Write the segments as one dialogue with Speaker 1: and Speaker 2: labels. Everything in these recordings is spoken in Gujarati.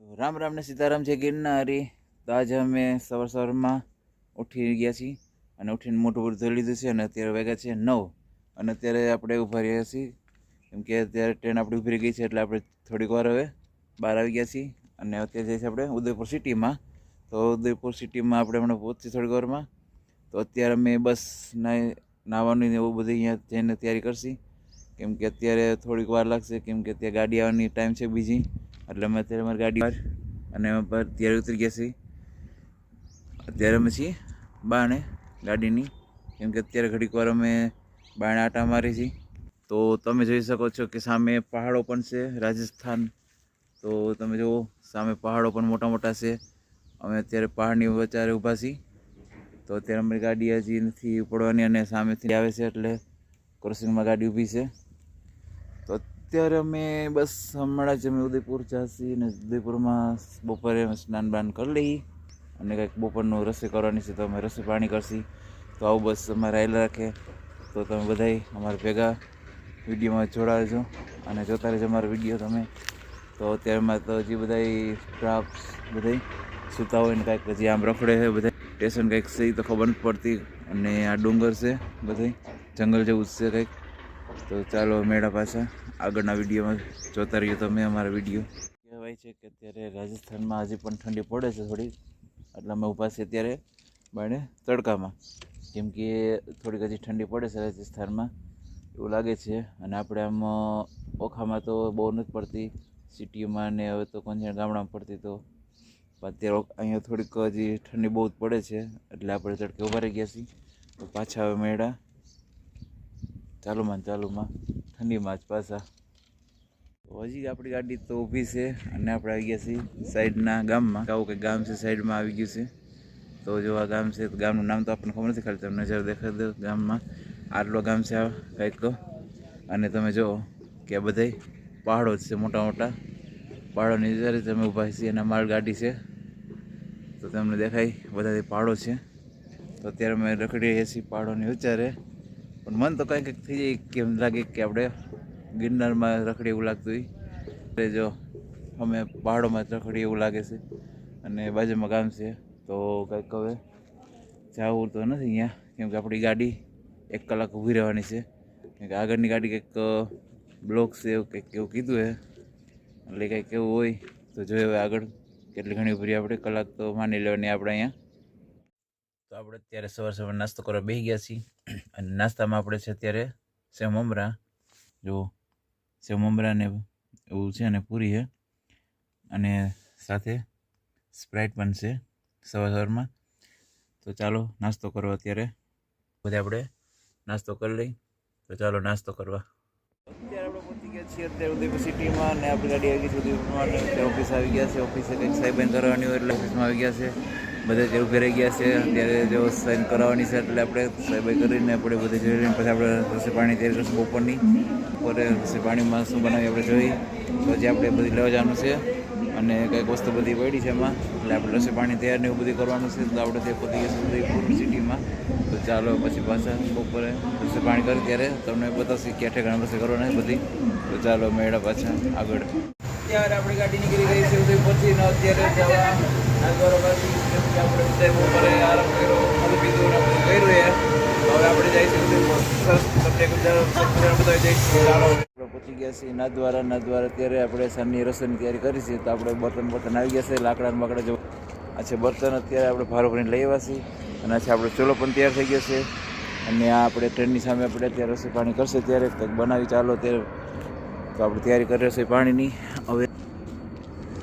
Speaker 1: તો રામ રામ ને સીતારામ છે ગિરનારી. તો આજે અમે સવાર સવારમાં ઉઠી ગયા છીએ અને ઉઠીને મોટું બધું ધોઈ લીધું છે અને અત્યારે વાગ્યા છે નવ. અને અત્યારે આપણે ઊભા રહ્યા છીએ. કેમ કે અત્યારે ટ્રેન આપણી ઊભી રહી ગઈ છે એટલે આપણે થોડીક વાર હવે બહાર આવી ગયા છીએ. અને અત્યારે જઈએ છીએ આપણે ઉદયપુર સિટીમાં. તો ઉદયપુર સિટીમાં આપણે હમણાં પહોંચી થોડીક વારમાં. તો અત્યારે અમે બસ નાહવાની એવું બધું અહીંયા જઈને તૈયારી કરશી. કેમ કે અત્યારે થોડીક વાર લાગશે. કેમ કે ત્યાં ગાડી આવવાની ટાઈમ છે બીજી. એટલે અમે અત્યારે અમારી ગાડી અને અમે અત્યારે ત્યારે ઉતરી ગયા છીએ. અત્યારે અમે છીએ બાણે ગાડીની. કેમ કે અત્યારે ઘડીક વાર અમે બાણે આટા મારી છીએ. તો તમે જોઈ શકો છો કે સામે પહાડો પણ છે, રાજસ્થાન. તો તમે જુઓ, સામે પહાડો પણ મોટા મોટા છે. અમે અત્યારે પહાડની વચારે ઊભા છીએ. તો અત્યારે અમારી ગાડી હજી નથી ઉપડવાની અને સામેથી આવે છે એટલે ક્રોસિંગમાં ગાડી ઊભી છે. તો અત્યારે અમે બસ હમણાં જ અમે ઉદયપુર જાસી અને ઉદયપુરમાં બપોરે સ્નાન બાન કરી લઈ અને કંઈક બપોરનું રસોઈ કરવાની છે તો અમે રસોઈ પાણી કરશી. તો આવું બસ અમારે આવેલા રાખે. તો તમે બધાય અમારા ભેગા વિડીયોમાં જોડાજો અને જોતા રહેજો અમારો વીડિયો તમે. તો અત્યારમાં તો હજી બધાય સ્ટાફ્સ બધાય સૂતા હોય ને કાંઈક હજી આમ રખડે છે બધા સ્ટેશન કંઈક છે તો ખબર નથી પડતી. અને આ ડુંગર છે બધા જંગલ જેવું છે કંઈક. તો ચાલો મેળા પાછા આગળના વિડીયોમાં જોતા રહીએ તમે અમારા વીડિયો. કહેવાય છે કે અત્યારે રાજસ્થાનમાં હજી પણ ઠંડી પડે છે થોડી એટલે અમે ઊભા છીએ અત્યારે બાણે તડકામાં. કેમ કે થોડીક હજી ઠંડી પડે છે રાજસ્થાનમાં, એવું લાગે છે. અને આપણે આમ ઓખામાં તો બહુ નથી પડતી સિટીમાં ને હવે તો કોણ ગામડામાં પડતી તો. અત્યારે અહીંયા થોડીક હજી ઠંડી બહુ જ પડે છે, એટલે આપણે તડકે ઊભા રહી ગયા છીએ. તો પાછા હવે મેળા. ચાલુમાં ચાલુમાં ઠંડીમાં જ પાછા. હજી આપણી ગાડી તો ઊભી છે અને આપણે આવી ગયા છીએ સાઈડના ગામમાં. આવું કંઈક ગામ છે સાઈડમાં આવી ગયું છે. તો જો આ ગામ છે ગામનું નામ તો આપણને ખબર નથી, ખાલી તમને નજર દેખાડી દો ગામમાં. આટલો ગામ છે આ કંઈક અને તમે જુઓ કે આ પહાડો છે, મોટા મોટા. પહાડોની જ્યારે તમે ઊભા છીએ અને માલ ગાડી છે. તો તમને દેખાય બધાથી પહાડો છે. તો અત્યારે અમે રખડી છીએ પહાડોની વિચારે પણ મન તો કંઈક થઈ જાય કે એમ લાગે કે આપણે ગિરનારમાં રખડી એવું લાગતું હોય. એટલે જો અમે પહાડોમાં રખડી એવું લાગે છે અને બાજુમાં ગામ છે, તો કંઈક હવે જવું તો નથી અહીંયા. કેમ કે આપણી ગાડી એક કલાક ઊભી રહેવાની છે. કેમ કે આગળની ગાડી કંઈક બ્લોક છે એવું કંઈક એવું કીધું હે. એટલે કંઈક એવું હોય તો જોઈએ હવે આગળ. કેટલી ઘણી ઊભી આપણે, કલાક તો માની લેવાની આપણે અહીંયા. આપણે અત્યારે સવાર સવાર નાસ્તો કરવા બેસી ગયા છીએ. અને નાસ્તામાં આપણે છે અત્યારે સેવ મમરા. જો, સેવ મમરા ને એવું છે અને પૂરી છે. અને સાથે સ્પ્રાઇટ પણ છે સવાર સવારમાં. તો ચાલો નાસ્તો કરવા અત્યારે. બધા આપણે નાસ્તો કરી લઈ. તો ચાલો નાસ્તો કરવા. અત્યારે આપણે પહોંચી ગયા છીએ અત્યારે ઉદયપુર સિટીમાં અને આપણી ગાડી આવી ગઈ છે ઉદયપુરમાં. ઓફિસ આવી ગયા છે. ઓફિસે કંઈક સાહેબ કરવાની હોય એટલે ઓફિસમાં આવી ગયા છે. બધા જેવું ઘરે ગયા છે. અત્યારે જો સાઈન કરાવવાની છે એટલે આપણે સાહેબ કરીને આપણે બધે જોઈ લઈને પછી આપણે રસી પાણી તૈયાર કરશું બપોરની. બપોરે રસી પાણીમાં શું બનાવી આપણે જોઈ પછી આપણે બધી લેવા જવાનું છે અને કંઈક વસ્તુ બધી પડી છે એમાં. એટલે આપણે રસી પાણી તૈયાર ને એવું બધું કરવાનું છે. તો આપણે તે પતી ગયા ઉદયપુર સિટીમાં. તો ચાલો પછી પાછા બપોરે રસી પાણી કરી ત્યારે તમને બતાવશે ક્યાં ઠેકાણા રસી કરવાના બધી. તો ચાલો મેળા પાછા આગળ. ત્યારે આપણી ગાડી નીકળી ગઈ છે ઉદયપુરથી ને અત્યારે જવા. ને હવે આપણે જઈશું ગયા છીએ નાથદ્વારા નાથદ્વારા અત્યારે આપણે સાંજની રસોઈની તૈયારી કરી તો આપણે બર્તન બર્તન આવી ગયા છે લાકડા ને બાકડા જો આ છે બર્તન અત્યારે આપણે ભારો ભરીને લઈ આવ્યા છીએ અને છે આપણો ચૂલો પણ તૈયાર થઈ ગયો છે અને આ આપણે ટ્રેનની સામે આપણે અત્યારે રસોઈ પાણી કરશે ત્યારે કંઈક બનાવી ચાલો ત્યારે તો આપણે તૈયારી કરી રસોઈ પાણીની હવે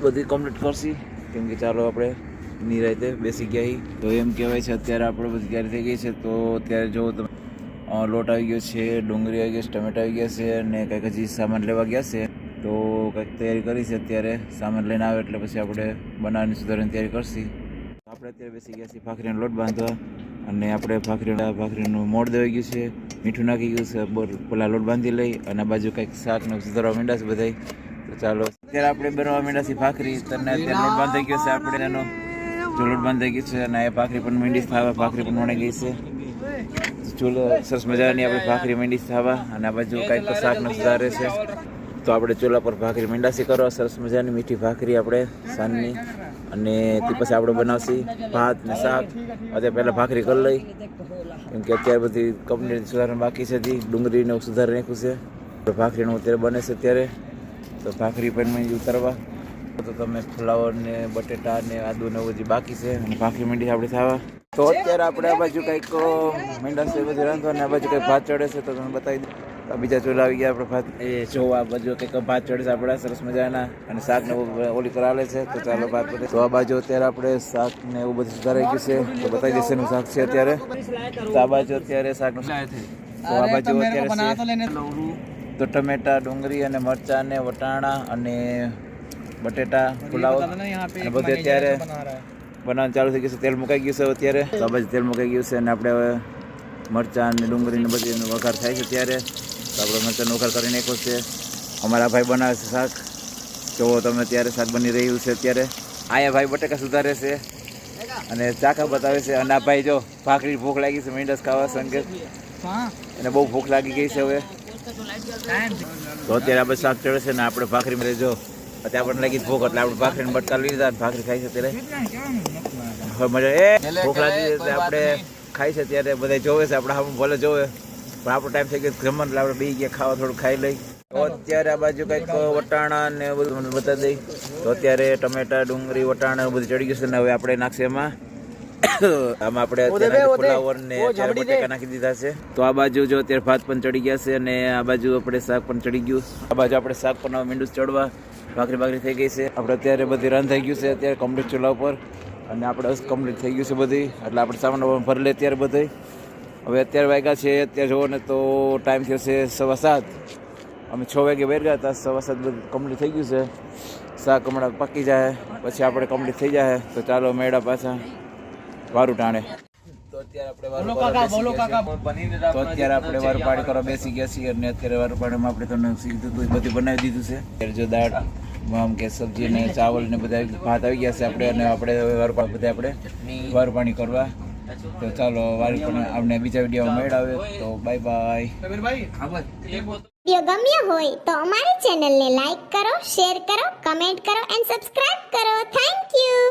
Speaker 1: બધી કમ્પ્લીટ કરશી કેમ કે ચાલો આપણે નિરાયતે બેસી ગયા. તો એમ કહેવાય છે, અત્યારે આપણે બધી તૈયારી થઈ ગઈ છે, તો અત્યારે જો લોટ આવી ગયો છે, ડુંગળી આવી ગઈ છે, ટમેટા આવી ગયા છે, અને કંઈક હજી સામાન લેવા ગયા છે. તો કંઈક તૈયારી કરી છે અત્યારે, સામાન લઈને આવે એટલે પછી આપણે બનાવવાની સુધારવાની તૈયારી કરશી. આપણે અત્યારે બેસી ગયા છીએ ભાખરીનો લોટ બાંધવા, અને આપણે ભાખરી ભાખરીનું મોડ દેવાઈ ગયું છે, મીઠું નાખી ગયું છે પેલા લોટ બાંધી લઈ, અને બાજુ કંઈક શાક સુધારવા માંડ્યા છે બધાય. તો ચાલો, અત્યારે આપણે બનાવવા માંડ્યા છીએ ભાખરી તને અત્યારે લોટ બાંધાઈ ગયો છે, આપણે એનો જો લોટ બાંધાઈ ગયો છે અને એ ભાખરી પણ મીંડી ખાવા, ભાખરી પણ વણી ગઈ છે. ચૂલો સરસ મજાની આપણે ભાખરી મીંડી ખાવા અને આ બાજુ કાંઈક શાક ને સુધારે છે. તો આપણે ચૂલા પર ભાખરી મીંડાસી કરવા, સરસ મજાની મીઠી ભાખરી આપણે સાંજની. અને તે પછી આપણે બનાવશી ભાત ને શાક. અત્યારે પહેલાં ભાખરી કરી લઈ, કેમ કે અત્યારે બધી કંપની સુધારણ બાકી છે ડુંગળીને સુધારી નાખ્યું છે. ભાખરીનું અત્યારે બને છે અત્યારે. તો ભાખરી પણ મેં ઉતારવા. તો તમે ફ્લાવર ને બટેટા ને આદુ ને એવું બાકી છે. અને બાકી મીંડી આપણે ખાવા તો અત્યારે આપણે આ બાજુ કંઈક મીંડા છે બધું રાંધવા અને આ બાજુ કંઈક ભાત ચડે છે તો તમે બતાવી દો બીજા ચોલા આવી ગયા આપણે ભાત. એ જો આ બાજુ કંઈક ભાત ચડે છે આપણા સરસ મજાના. અને શાક ને ઓલી કરાવે છે તો ચાલો ભાત બધે. તો આ બાજુ અત્યારે આપણે શાક ને એવું બધું સુધારાઈ ગયું છે. તો બતાવી દેશે એનું શાક છે અત્યારે. તો આ બાજુ અત્યારે શાકનું તો આ બાજુ અત્યારે તો ટમેટા ડુંગળી અને મરચા ને વટાણા અને બટેટા પુલાવ. અને બધું અત્યારે બનાવવાનું ચાલુ થઈ ગયું છે. તેલ મુકાઈ ગયું છે અત્યારે. તો બાજુ તેલ મુકાઈ ગયું છે અને આપણે હવે મરચાં અને ડુંગળીને બધી વઘાર થાય છે ત્યારે તો આપણે મરચાંનો વઘાર કરી નાખ્યો છે. અમારા ભાઈ બનાવે છે શાક. જોવો તમે ત્યારે શાક બની રહ્યું છે અત્યારે. આયા ભાઈ બટેકા સુધારે છે. અને ચાકા બતાવે છે. અને આ ભાઈ જો ભાખરી ભૂખ લાગી છે મીંડસ ખાવા સંકેત એને બહુ ભૂખ લાગી ગઈ છે હવે. તો અત્યારે આપણે શાક ચડે છે ને આપણે ભાખરી માં જો અત્યારે આપણને લાગી ભૂખ એટલે આપણે ભાખરીને બટકા લીધા અને ભાખરી ખાઈ છે? ત્યારે હવે મજા એ ભૂખ લાગી એટલે આપણે ખાઈ છે ત્યારે બધા જોવે છે આપણે આમ ભલે જોવે. પણ આપણો ટાઈમ થઈ ગયો જમવાનું એટલે આપણે બી ગયા ખાવા થોડું ખાઈ લઈ. અત્યારે આ બાજુ કંઈક વટાણા ને બધું મને બતાવી દઈ. તો અત્યારે ટમેટા ડુંગળી વટાણા એવું બધું ચડી ગયું છે ને હવે આપણે નાખશે એમાં આમાં આપણે અત્યારે ફુલાવર ને બટેકા નાખી દીધા છે. તો આ બાજુ જો અત્યારે ભાત પણ ચડી ગયા છે અને આ બાજુ આપણે શાક પણ ચડી ગયું. આ બાજુ આપણે શાક પણ મીંડું ચડવા ભાખરી ભાખરી થઈ ગઈ છે. આપણે અત્યારે બધી રન થઈ ગયું છે અત્યારે કમ્પ્લીટ ચૂલા ઉપર. અને આપણે કમ્પ્લીટ થઈ ગયું છે બધી. એટલે આપણે સામાન ભરી લે અત્યારે બધી. હવે અત્યારે વાગ્યા છે અત્યારે જુઓ ને તો ટાઈમ થયો છે સવા સાત. અમે છ વાગે બેર ગયા હતા સવા સાત બધું કમ્પ્લીટ થઈ ગયું છે. શાક હમણાં પાકી જાય પછી આપણે કમ્પ્લીટ થઈ જાય. તો ચાલો મેળા પાછા. વારું ટાણે. તો અત્યારે આપણે વારું પાડવા બેસી ગયા છીએ. તો અત્યારે આપણે વારું પાડી કરવા બેસી ગયા છીએ અને અત્યારે વારું પાડીમાં આપણે તમને સીધું બધું બધું બનાવી દીધું છે. અત્યારે જો દાળ આમ કે સબ્જી ને ચાવલ ને બધા ભાત આવી ગયા છે આપણે અને આપણે વરપાડ બધા આપણે વરપાણી પાણી કરવા. તો ચાલો વારી પણ આપણે બીજા વિડીયોમાં મેળાવે તો બાય બાય
Speaker 2: વીડિયો ગમ્યો હોય તો અમારી ચેનલને લાઈક કરો શેર કરો કમેન્ટ કરો એન્ડ સબસ્ક્રાઇબ કરો. Thank you